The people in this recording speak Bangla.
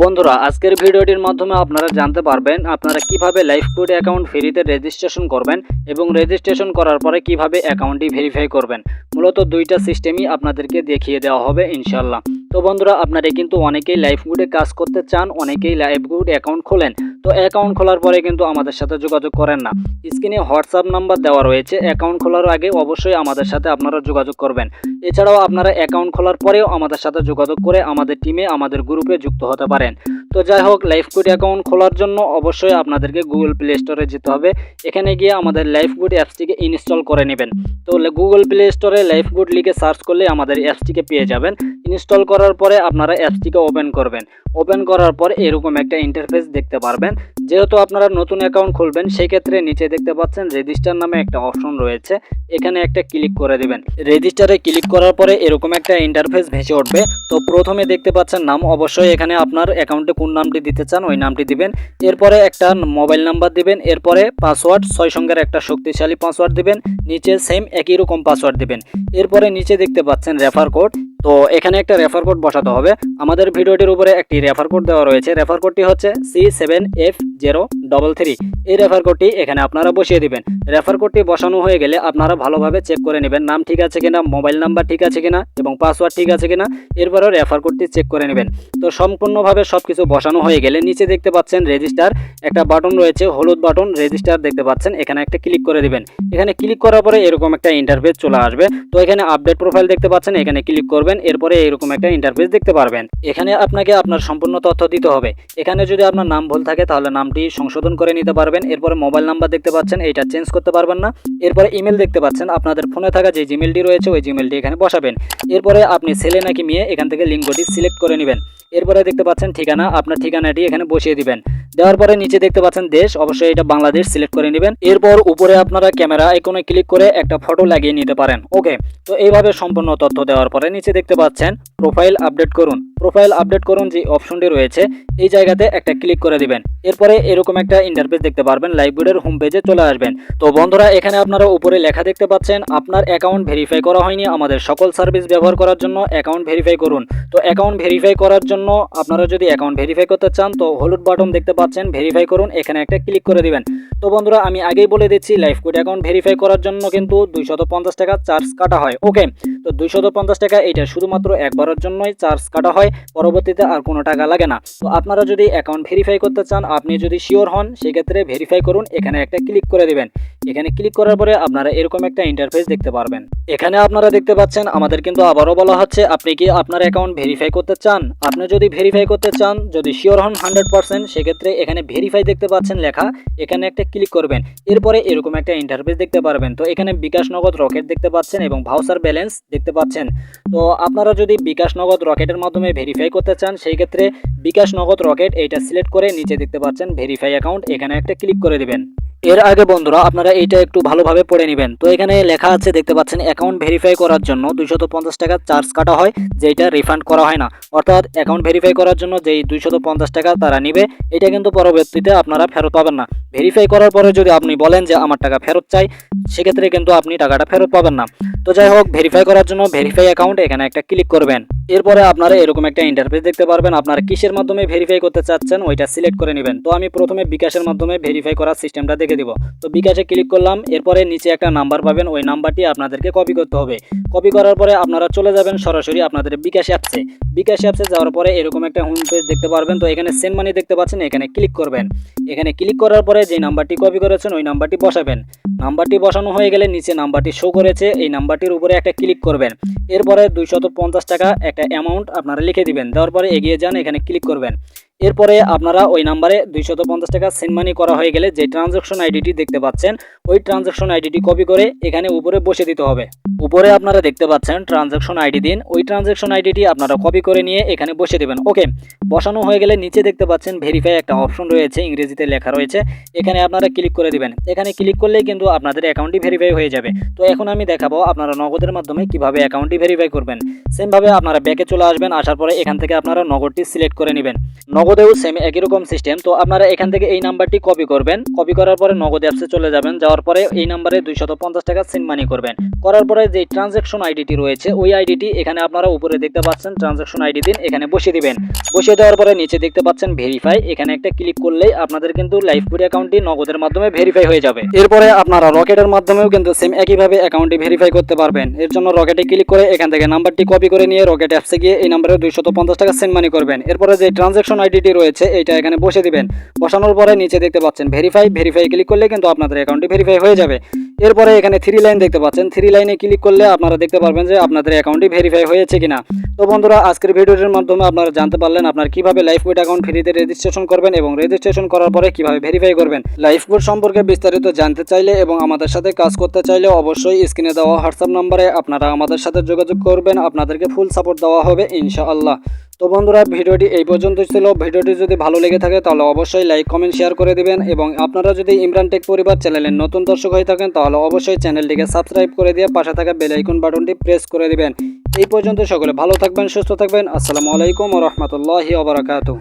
বন্ধুরা, আজকের ভিডিওটির মাধ্যমে আপনারা জানতে পারবেন আপনারা কীভাবে লাইফ কোড অ্যাকাউন্ট ফ্রিতে রেজিস্ট্রেশন করবেন এবং রেজিস্ট্রেশন করার পরে কীভাবে অ্যাকাউন্টটি ভেরিফাই করবেন। মূলত দুইটা সিস্টেমই আপনাদেরকে দেখিয়ে দেওয়া হবে ইনশাল্লাহ তো বন্ধুরা, আপনারা কিন্তু অনেকেই লাইফগুডে কাজ করতে চান, অনেকেই লাইফ গুড অ্যাকাউন্ট খোলেন। তো অ্যাকাউন্ট খোলার পরে কিন্তু আমাদের সাথে যোগাযোগ করেন না। স্ক্রিনে হোয়াটসঅ্যাপ নাম্বার দেওয়া রয়েছে অ্যাকাউন্ট খোলার আগে অবশ্যই আমাদের সাথে আপনারা যোগাযোগ করবেন। এছাড়াও আপনারা অ্যাকাউন্ট খোলার পরেও আমাদের সাথে যোগাযোগ করে আমাদের টিমে আমাদের গ্রুপে যুক্ত হতে পারেন। তো যাই হোক লাইফ গুড অ্যাকাউন্ট খোলার জন্য অবশ্যই আপনাদেরকে গুগল প্লে স্টোরে যেতে হবে। এখানে গিয়ে আমাদের লাইফ গুড অ্যাপসটিকে ইনস্টল করে নেবেন। তো গুগল প্লে স্টোরে লাইফ গুড লিখে সার্চ করলে আমাদের অ্যাপসটিকে পেয়ে যাবেন। ইনস্টল করার পরে আপনারা অ্যাপসটিকে ওপেন করবেন। ওপেন করার পর এরকম একটা ইন্টারফেস দেখতে পারবেন। যেহেতু আপনারা নতুন অ্যাকাউন্ট খুলবেন সেই ক্ষেত্রে নিচে দেখতে পাচ্ছেন রেজিস্টার নামে একটা অপশন রয়েছে। এখানে একটা ক্লিক করে দিবেন। রেজিস্টারে ক্লিক করার পরে এরকম একটা ইন্টারফেস ভেসে উঠবে। তো প্রথমে দেখতে পাচ্ছেন নাম অবশ্যই এখানে আপনার অ্যাকাউন্টে কোন নামটি দিতে চান, ওই নামটি দিবেন। এরপরে একটা মোবাইল নাম্বার দিবেন, এরপরে পাসওয়ার্ড, ছয় সংখ্যার একটা শক্তিশালী পাসওয়ার্ড দিবেন, নিচে সেম একই রকম পাসওয়ার্ড দিবেন। এরপরে নিচে দেখতে পাচ্ছেন রেফার কোড তো এখানে একটা রেফার কোড বসাতে হবে। আমাদের ভিডিওটির উপরে একটি রেফার কোড দেওয়া রয়েছে। রেফার কোডটি হচ্ছে C seven F zero double three এই রেফার কোডটি এখানে আপনারা বসিয়ে দিবেন। রেফার কোডটি বসানো হয়ে গেলে আপনারা ভালোভাবে চেক করে নেবেন নাম ঠিক আছে কিনা মোবাইল নাম্বার ঠিক আছে কিনা এবং পাসওয়ার্ড ঠিক আছে কিনা। এরপরেও রেফার কোডটি চেক করে নেবেন। তো সম্পূর্ণভাবে সব কিছু বসানো হয়ে গেলে নিচে দেখতে পাচ্ছেন রেজিস্টার একটা বাটন রয়েছে, হলুদ বাটন রেজিস্টার দেখতে পাচ্ছেন। এখানে একটা ক্লিক করে দিবেন। এখানে ক্লিক করার পরে এরকম একটা ইন্টারফেস চলে আসবে। তো এখানে আপডেট প্রোফাইল দেখতে পাচ্ছেন। এখানে ক্লিক করবেন। এরপরে এরকম একটা ইন্টারফেস দেখতে পারবেন। এখানে আপনাকে আপনার সম্পূর্ণ তথ্য দিতে হবে। এখানে যদি আপনার নাম ভুল থাকে, তাহলে নামটি সংশোধন করে নিতে পারবেন। এরপরে মোবাইল নাম্বার দেখতে পাচ্ছেন, এইটা চেঞ্জ করতে পারবেন না। এরপরে ইমেল দেখতে পাচ্ছেন, আপনাদের ফোনে থাকা যে জিমেলটি রয়েছে, ওই জিমেলটি এখানে বসাবেন। এরপরে আপনি ছেলে নাকি মেয়ে, এখান থেকে লিঙ্গটি সিলেক্ট করে নেবেন। এরপরে দেখতে পাচ্ছেন ঠিকানা, আপনার ঠিকানাটি এখানে বসিয়ে দিবেন। দেওয়ার পরে নিচে দেখতে পাচ্ছেন দেশ, অবশ্যই এটা বাংলাদেশ সিলেক্ট করে নেবেন। এরপর উপরে আপনারা ক্যামেরা আইকনে ক্লিক করে একটা ফটো লাগিয়ে নিতে পারেন। ওকে তো এইভাবে সম্পূর্ণ তথ্য দেওয়ার পরে নিচে দেখতে পাচ্ছেন প্রোফাইল আপডেট করুন। প্রোফাইল আপডেট করুন যে অপশনটি রয়েছে, এই জায়গাতে একটা ক্লিক করে দিবেন। এরপরে এরকম একটা ইন্টারফেস দেখতে পারবেন লাইব্রেরির হোম পেজে চলে আসবেন। তো বন্ধুরা, এখানে আপনারা উপরে লেখা দেখতে পাচ্ছেন, আপনার অ্যাকাউন্ট ভেরিফাই করা হয়নি আমাদের সকল সার্ভিস ব্যবহার করার জন্য অ্যাকাউন্ট ভেরিফাই করুন। তো অ্যাকাউন্ট ভেরিফাই করার জন্য আপনারা যদি অ্যাকাউন্ট ভেরিফাই করতে চান, তো হলুদ বাটন দেখতে পাচ্ছেন ভেরিফাই করুন, এখানে একটা ক্লিক করে দিবেন। তো বন্ধুরা, আমি আগেই বলে দিচ্ছি লাইফ কোড অ্যাকাউন্ট ভেরিফাই করার জন্য কিন্তু দুইশত টাকা চার্জ কাটা হয় ওকে তো দুইশত পঞ্চাশ টাকা এটা শুধুমাত্র একবারের জন্যই চার্জ কাটা হয়, পরবর্তীতে আর কোনো টাকা লাগে না। তো আপনারা যদি অ্যাকাউন্ট ভেরিফাই করতে চান, আপনি যদি শিওর হন, সেক্ষেত্রে ভেরিফাই করুন, এখানে একটা ক্লিক করে দেবেন। এখানে ক্লিক করার পরে আপনারা এরকম একটা ইন্টারফেস দেখতে পারবেন। এখানে আপনারা দেখতে পাচ্ছেন, আমাদের কিন্তু আবারও বলা হচ্ছে, আপনি কি আপনার অ্যাকাউন্ট ভেরিফাই করতে চান? আপনি যদি ভেরিফাই করতে চান, যদি শিওর হন হান্ড্রেড পার্সেন্ট সেক্ষেত্রে এখানে ভেরিফাই দেখতে পাচ্ছেন লেখা, এখানে একটা ক্লিক করবেন। এরপরে এরকম একটা ইন্টারফেস দেখতে পারবেন। তো এখানে বিকাশ নগদ রকেট দেখতে পাচ্ছেন এবং ভাউসার ব্যালেন্স দেখতে পাচ্ছেন। তো আপনারা যদি বিকাশ নগদ রকেটের মাধ্যমে ভেরিফাই করতে চান সেই ক্ষেত্রে বিকাশ নগদ রকেট এইটা সিলেক্ট করে নিচে দেখতে পাচ্ছেন ভেরিফাই অ্যাকাউন্ট এখানে একটা ক্লিক করে দিবেন। এর আগে বন্ধুরা, আপনারা এইটা একটু ভালোভাবে পড়ে নেবেন। তো এখানে লেখা আছে, দেখতে পাচ্ছেন অ্যাকাউন্ট ভেরিফাই করার জন্য দুইশত পঞ্চাশ টাকা চার্জ কাটা হয় যেটা রিফান্ড করা হয় না। অর্থাৎ অ্যাকাউন্ট ভেরিফাই করার জন্য যেই দুইশত পঞ্চাশ টাকা তারা নিবে, এটা কিন্তু পরবর্তীতে আপনারা ফেরত পাবেন না। ভেরিফাই করার পরে যদি আপনি বলেন যে আমার টাকা ফেরত চাই, সেক্ষেত্রে কিন্তু আপনি টাকাটা ফেরত পাবেন না। তো যাই হোক ভেরিফাই করার জন্য ভেরিফাই অ্যাকাউন্ট এখানে একটা ক্লিক করবেন। এরপরে আপনারা এরকম একটা ইন্টারফেস দেখতে পারবেন। আপনারা কিসের মাধ্যমে ভেরিফাই করতে চাচ্ছেন, ওইটা সিলেক্ট করে নেবেন। তো আমি প্রথমে বিকাশের মাধ্যমে ভেরিফাই করার সিস্টেমটা দেখে দিব। তো বিকাশে ক্লিক করলাম, এরপরে নিচে একটা নাম্বার পাবেন, ওই নাম্বারটি আপনাদেরকে কপি করতে হবে। কপি করার পরে আপনারা চলে যাবেন সরাসরি আপনাদের বিকাশ অ্যাপসে বিকাশ অ্যাপসে যাওয়ার পরে এরকম একটা হোম পেজ দেখতে পারবেন। তো এখানে সেন্ড মানি দেখতে পাচ্ছেন, এখানে ক্লিক করবেন। এখানে ক্লিক করার পরে যে নাম্বারটি কপি করেছেন, ওই নাম্বারটি বসাবেন। নাম্বারটি বসানো হয়ে গেলে নিচে নাম্বারটি শো করেছে, এই নাম্বারটির উপরে একটা ক্লিক করবেন। এরপরে দুইশত পঞ্চাশ টাকা একটা অ্যামাউন্ট আপনারা লিখে দিবেন। দেওয়ার পরে এগিয়ে যান, এখানে ক্লিক করবেন। এরপরে আপনারা ওই নাম্বারে দুইশত পঞ্চাশ টাকা সেন্ড মানি করা হয়ে গেলে যে ট্রানজাকশন আইডিটি দেখতে পাচ্ছেন, ওই ট্রানজাকশন আইডিটি কপি করে এখানে উপরে বসে দিতে হবে। উপরে আপনারা দেখতে পাচ্ছেন ট্রানজাকশন আইডি দিন, ওই ট্রানজাকশন আইডিটি আপনারা কপি করে নিয়ে এখানে বসে দেবেন। ওকে, বসানো হয়ে গেলে নিচে দেখতে পাচ্ছেন ভেরিফাই একটা অপশন রয়েছে, ইংরেজিতে লেখা রয়েছে, এখানে আপনারা ক্লিক করে দিবেন। এখানে ক্লিক করলেই কিন্তু আপনাদের অ্যাকাউন্টটি ভেরিফাই হয়ে যাবে। তো এখন আমি দেখাবো আপনারা নগদের মাধ্যমে কীভাবে অ্যাকাউন্টটি ভেরিফাই করবেন। সেমভাবে আপনারা ব্যাকে চলে আসবেন, আসার পরে এখান থেকে আপনারা নগদটি সিলেক্ট করে নেবেন। নগদেও সেম একই রকম সিস্টেম তো আপনারা এখান থেকে এই নাম্বারটি কপি করবেন। কপি করার পরে নগদ অ্যাপসে চলে যাবেন। যাওয়ার পরে এই নাম্বারে দুইশত পঞ্চাশ টাকা সেন্ড মানি করবেন। করার পরে যে ট্রানজ্যাকশন আইডিটি রয়েছে, ওই আইডিটি এখানে আপনারা উপরে দেখতে পাচ্ছেন ট্রানজ্যাকশন আইডি দিন এখানে বসিয়ে দিবেন। বসিয়ে দেওয়ার পরে নিচে দেখতে পাচ্ছেন ভেরিফাই এখানে একটা ক্লিক করলেই আপনাদের কিন্তু লাইফ কোড অ্যাকাউন্টটি নগদের মাধ্যমে ভেরিফাই হয়ে যাবে। এরপরে আপনারা রকেটের মাধ্যমেও কিন্তু সেম একইভাবে অ্যাকাউন্টটি ভেরিফাই করতে পারবেন। এর জন্য রকেটে ক্লিক করে এখান থেকে নাম্বারটি কপি করে নিয়ে রকেট অ্যাপসে গিয়ে এই নাম্বারে দুইশত পঞ্চাশ টাকা সেন্ড মানি করবেন। এরপরে যে ট্রানজ্যাকশন আইডিটি রয়েছে এইটা এখানে বসে দিবেন। বসানোর পরে নিচে দেখতে পাচ্ছেন ভেরিফাই ভেরিফাই ক্লিক করলে কিন্তু আপনাদের অ্যাকাউন্টটি ভেরিফাই হয়ে যাবে। এরপরে এখানে থ্রি লাইন দেখতে পাচ্ছেন। থ্রি লাইনে ক্লিক করলে আপনারা দেখতে পারবেন যে আপনাদের অ্যাকাউন্টটি ভেরিফাই হয়েছে কিনা। তো বন্ধুরা আজকের ভিডিওটির মাধ্যমে আপনারা জানতে পারলেন আপনার কীভাবে লাইফ কোড অ্যাকাউন্ট ফ্রিতে রেজিস্ট্রেশন করবেন এবং রেজিস্ট্রেশন করার পরে কীভাবে ভেরিফাই করবেন। লাইফ কোড সম্পর্কে বিস্তারিত জানতে চাইলে এবং আমাদের সাথে কাজ করতে চাইলে অবশ্যই স্ক্রিনে দেওয়া হোয়াটসঅ্যাপ নম্বরে আপনারা আমাদের সাথে যোগাযোগ করবেন। আপনাদেরকে ফুল সাপোর্ট দেওয়া হবে ইনশাআল্লাহ। তো বন্ধুরা, ভিডিওটি এই পর্যন্ত ছিল। ভিডিওটি যদি ভালো লেগে থাকে, তাহলে অবশ্যই লাইক কমেন্ট শেয়ার করে দিবেন এবং আপনারা যদি ইমরান টেক পরিবার চ্যানেলের নতুন দর্শক হয়ে থাকেন, তাহলে অবশ্যই চ্যানেলটিকে সাবস্ক্রাইব করে দিয়ে পাশে থাকা বেল আইকন বাটনটি প্রেস করে দিবেন। এই পর্যন্ত সকলে ভালো থাকবেন, সুস্থ থাকবেন। আসসালামু আলাইকুম ও রহমতুল্লাহি ওবরাকাতু